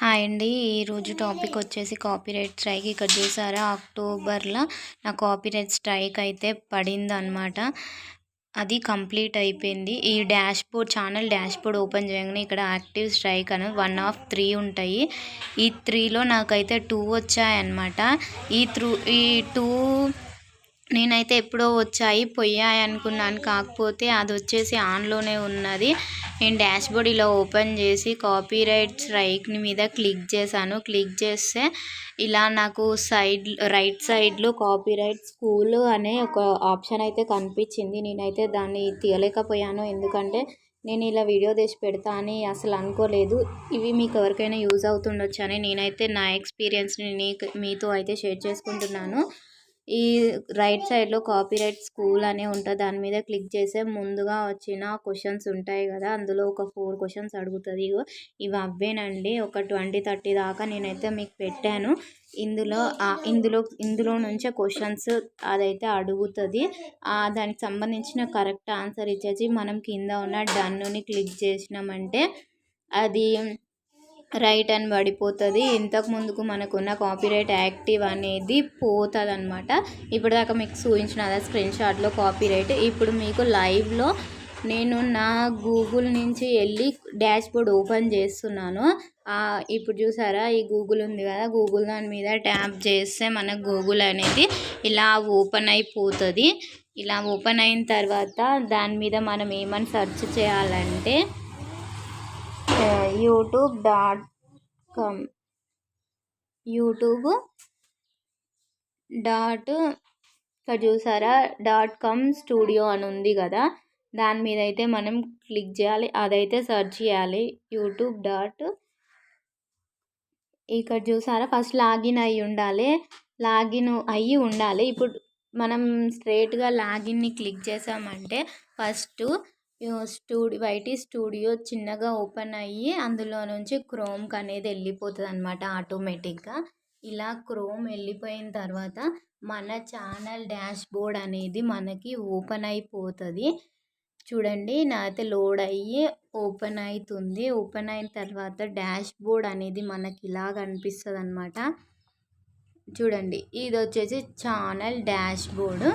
Hi అండి. ఈరోజు topic వచ్చేసి కాపీరైట్ స్ట్రైక్. ఇక్కడ చూసారా అక్టోబర్లో నా కాపీరైట్ స్ట్రైక్ అయితే పడింది అనమాట అది కంప్లీట్ అయిపోయింది. ఈ dashboard channel dashboard open చేయగానే ఇక్కడ యాక్టివ్ స్ట్రైక్ అని వన్ ఆఫ్ త్రీ ఉంటాయి. ఈ త్రీలో నాకైతే టూ వచ్చాయన్నమాట. ఈ త్రూ ఈ టూ నేనైతే ఎప్పుడో వచ్చాయి పోయాయి అనుకున్నాను. కాకపోతే అది వచ్చేసి ఆన్లోనే ఉన్నది. నేను డాష్ బోర్డ్ ఇలా ఓపెన్ చేసి కాపీరైట్ స్ట్రైక్ మీద క్లిక్ చేశాను. క్లిక్ చేస్తే ఇలా నాకు సైడ్ రైట్ సైడ్లో కాపీరైట్ స్కూల్ అనే ఒక ఆప్షన్ అయితే కనిపించింది. నేనైతే దాన్ని తీయలేకపోయాను. ఎందుకంటే నేను ఇలా వీడియో తీసి పెడతా అని అసలు అనుకోలేదు. ఇవి మీకు ఎవరికైనా యూజ్ అవుతుండొచ్చు అని నేనైతే నా ఎక్స్పీరియన్స్ని మీతో అయితే షేర్ చేసుకుంటున్నాను. ఈ రైట్ సైడ్లో కాపీరైట్ స్కూల్ అనే ఉంటుంది. దాని మీద క్లిక్ చేస్తే ముందుగా వచ్చిన క్వశ్చన్స్ ఉంటాయి కదా అందులో ఒక ఫోర్ క్వశ్చన్స్ అడుగుతుంది. ఇగో ఇవి అవ్వేనండి. ఒక ట్వంటీ థర్టీ దాకా నేనైతే మీకు పెట్టాను. ఇందులో ఇందులో ఇందులో నుంచే క్వశ్చన్స్ అదైతే అడుగుతుంది. దానికి సంబంధించిన కరెక్ట్ ఆన్సర్ ఇచ్చేసి మనం కింద ఉన్న డన్నుని క్లిక్ చేసినామంటే అది రైట్ అని పడిపోతుంది. ఇంతకు ముందుకు మనకున్న కాపీరైట్ యాక్టివ్ అనేది పోతుంది అనమాట ఇప్పుడు దాకా మీకు చూపించిన అదే స్క్రీన్ షాట్లో కాపీరైట్. ఇప్పుడు మీకు లైవ్లో నేను నా గూగుల్ నుంచి వెళ్ళి డాష్ బోర్డ్ ఓపెన్ చేస్తున్నాను. ఇప్పుడు చూసారా? ఈ గూగుల్ ఉంది కదా? గూగుల్ దాని మీద ట్యాప్ చేస్తే మన గూగుల్ అనేది ఇలా ఓపెన్ అయిపోతుంది. ఇలా ఓపెన్ అయిన తర్వాత దాని మీద మనం ఏమని సెర్చ్ చేయాలంటే YouTube dot com. YouTube dot ఇక్కడ చూసారా? డాట్ కామ్ స్టూడియో అని ఉంది కదా? దాని మీద అయితే మనం క్లిక్ చేయాలి. అదైతే సెర్చ్ చేయాలి. యూట్యూబ్ డాట్ ఇక్కడ చూసారా? ఫస్ట్ లాగిన్ అయి ఉండాలి. లాగిన్ అయ్యి ఉండాలి. ఇప్పుడు మనం స్ట్రేట్గా లాగిన్ని క్లిక్ చేసామంటే ఫస్ట్ స్టూడియో వైటీ స్టూడియో చిన్నగా ఓపెన్ అయ్యి అందులో నుంచి క్రోమ్కి అనేది వెళ్ళిపోతుంది అనమాట ఆటోమేటిక్గా. ఇలా క్రోమ్ వెళ్ళిపోయిన తర్వాత మన ఛానల్ డాష్ బోర్డ్ అనేది మనకి ఓపెన్ అయిపోతుంది. చూడండి నాకైతే లోడ్ అయ్యి ఓపెన్ అవుతుంది ఓపెన్ అయిన తర్వాత డాష్ బోర్డ్ అనేది మనకి ఇలా కనిపిస్తుంది అనమాట చూడండి ఇది వచ్చేసి ఛానల్ డాష్ బోర్డు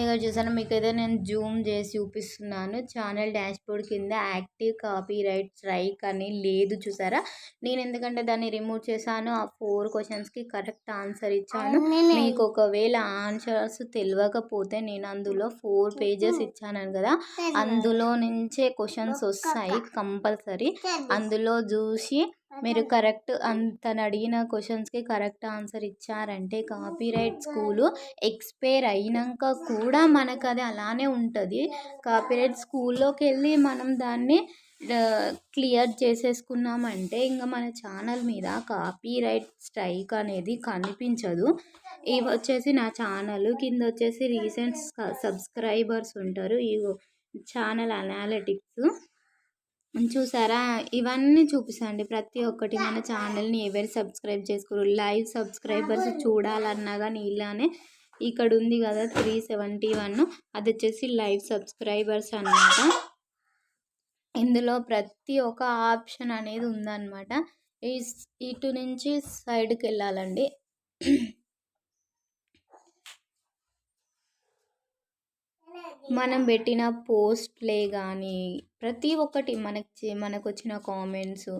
ఇక చూసాను మీకు అయితే నేను జూమ్ చేసి చూపిస్తున్నాను. ఛానల్ డాష్బోర్డ్ కింద యాక్టివ్ కాపీ రైట్ స్ట్రైక్ అని లేదు చూసారా? నేను ఎందుకంటే దాన్ని రిమూవ్ చేశాను ఆ ఫోర్ క్వశ్చన్స్కి కరెక్ట్ ఆన్సర్ ఇచ్చాను. మీకు ఒకవేళ ఆన్సర్స్ తెలియకపోతే నేను అందులో ఫోర్ పేజెస్ ఇచ్చాను కదా అందులో నుంచే క్వశ్చన్స్ వస్తాయి కంపల్సరీ. అందులో చూసి మీరు కరెక్ట్ తను అడిగిన క్వశ్చన్స్కి కరెక్ట్ ఆన్సర్ ఇచ్చారంటే కాపీరైట్ స్కూలు ఎక్స్పైర్ అయినాక కూడా మనకు అది అలానే ఉంటుంది. కాపీరైట్ స్కూల్లోకి వెళ్ళి మనం దాన్ని క్లియర్ చేసేసుకున్నామంటే ఇంకా మన ఛానల్ మీద కాపీరైట్ స్ట్రైక్ అనేది కనిపించదు. ఇవి వచ్చేసి నా ఛానల్ కింద వచ్చేసి రీసెంట్ సబ్స్క్రైబర్స్ ఉంటారు. ఈ ఛానల్ అనాలిటిక్స్. చూసారా? ఇవన్నీ చూపిస్తాండి ప్రతి ఒక్కటి మన ఛానల్ని ఎవరు సబ్స్క్రైబ్ చేసుకోరు. లైవ్ సబ్స్క్రైబర్స్ చూడాలన్నా కానీ ఇలానే ఇక్కడ ఉంది కదా త్రీ సెవెంటీ వన్. అది వచ్చేసి లైవ్ సబ్స్క్రైబర్స్ అనమాట ఇందులో ప్రతి ఒక్క ఆప్షన్ అనేది ఉందన్నమాట. ఇటు నుంచి సైడ్కి వెళ్ళాలండి. మనం పెట్టిన పోస్ట్లే కానీ ప్రతి ఒక్కటి మనకి మనకు వచ్చిన కామెంట్స్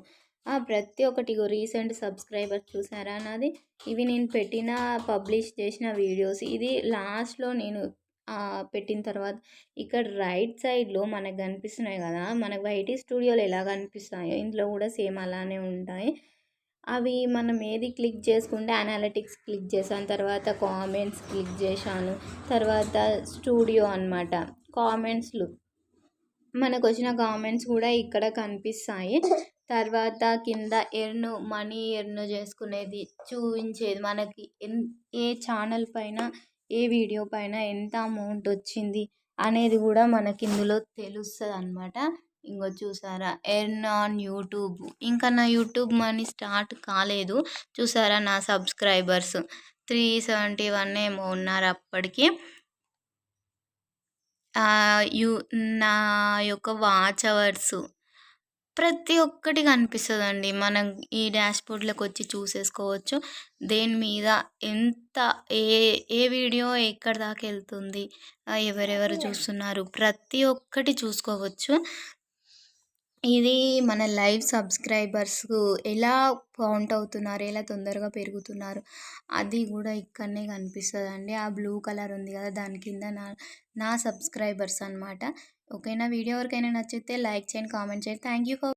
ప్రతి ఒక్కటి రీసెంట్ సబ్స్క్రైబర్ చూసారా అన్నది ఇవి నేను పెట్టిన పబ్లిష్ చేసిన వీడియోస్. ఇది లాస్ట్లో నేను పెట్టిన తర్వాత ఇక్కడ రైట్ సైడ్లో మనకు కనిపిస్తున్నాయి కదా మనకు వైటీ స్టూడియోలు ఎలా కనిపిస్తాయో ఇందులో కూడా సేమ్ అలానే ఉంటాయి. అవి మనం ఏది క్లిక్ చేసుకుంటే అనాలిటిక్స్ క్లిక్ చేశాను తర్వాత కామెంట్స్ క్లిక్ చేశాను తర్వాత స్టూడియో అనమాట కామెంట్స్లు మనకు వచ్చిన కామెంట్స్ కూడా ఇక్కడ కనిపిస్తాయి. తర్వాత కింద ఎర్న్ మనీ ఎర్న్ చేసుకునేది చూపించేది. మనకి ఏ ఛానల్ పైన ఏ వీడియో పైన ఎంత అమౌంట్ వచ్చింది అనేది కూడా మనకి ఇందులో తెలుస్తుంది అనమాట ఇంకో చూసారా? Earn on YouTube. ఇంకా నా యూట్యూబ్ మనీ స్టార్ట్ కాలేదు. చూసారా నా సబ్స్క్రైబర్స్? త్రీ సెవెంటీ వన్ ఏమో ఉన్నారు అప్పటికి. యూ నా యొక్క వాచ్ అవర్స్. ప్రతి ఒక్కటి కనిపిస్తుందండి. మనం ఈ డాష్బోర్డ్లోకి వచ్చి చూసేసుకోవచ్చు. దేని మీద ఎంత ఏ ఏ వీడియో ఎక్కడి దాకా వెళ్తుంది ఎవరెవరు చూస్తున్నారు? ప్రతి ఒక్కటి చూసుకోవచ్చు. ఇది మన లైవ్ సబ్స్క్రైబర్స్ ఎలా కౌంట్ అవుతున్నారు ఎలా తొందరగా పెరుగుతున్నారు అది కూడా ఇక్కడనే కనిపిస్తుందండి. ఆ బ్లూ కలర్ ఉంది కదా దాని కింద నా నా సబ్స్క్రైబర్స్ అనమాట ఓకేనా? వీడియో ఎవరికైనా నచ్చితే లైక్ చేయండి కామెంట్ చేయండి. Thank you for